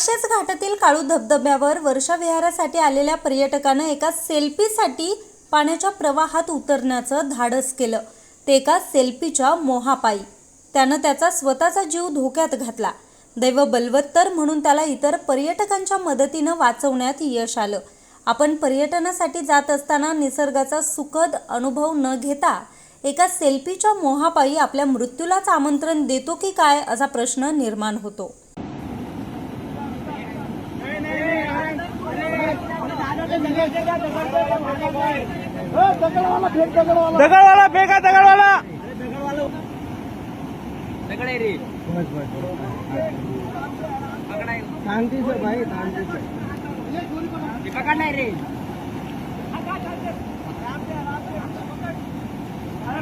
माळशेज घाटातील काळू धबधब्यावर वर्षाविहारासाठी आलेल्या पर्यटकानं एका सेल्फीसाठी पाण्याच्या प्रवाहात उतरण्याचं धाडस केलं. ते एका सेल्फीच्या मोहापायी. त्यानं त्याचा स्वतःचा जीव धोक्यात घातला. दैव बलवत्तर म्हणून त्याला इतर पर्यटकांच्या मदतीनं वाचवण्यात यश आलं. आपण पर्यटनासाठी जात असताना निसर्गाचा सुखद अनुभव न घेता एका सेल्फीच्या मोहापायी आपल्या मृत्यूलाच आमंत्रण देतो की काय असा प्रश्न निर्माण होतो. दगडवाला फेका दगडवाला. दगड आहे रे शांती से भाई शांती से ते पकडणार रे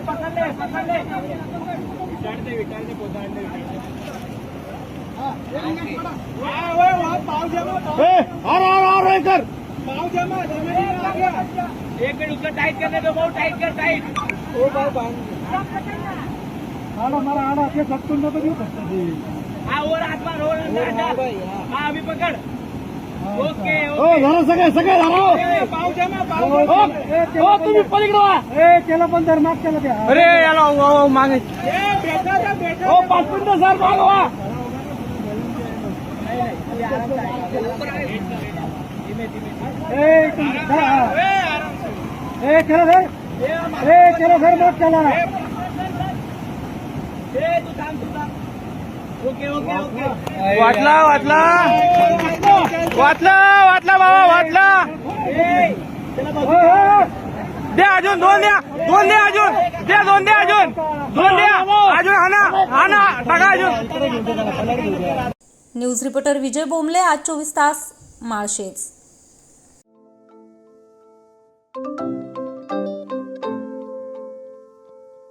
पकडले पकडले विटाळते विटाळते पोचाडले एक मिनिट उसको टाइट करने दो बहुत टाइट कर टाइट मला आडा ते झटकून नको देऊ फक्त ते. अभी पकड ओके झालं सगळे सगळे झालं तुम्ही पलीकडे ए त्याला पण धर माग केलं द्या अरे याला मागे हो पाच मिनिटं सर मागवा ए चलो हा, ए चलो धर मत चला वाटला वाटला. वाटला वाटला बाबा वाटला. द्या अजून दोन द्या दोन द्या अजून. द्या दोन द्या अजून. दोन द्या. अजून हाना हाना टाका अजून. न्यूज रिपोर्टर विजय बोंबले आज चोवीस तास माळशेज.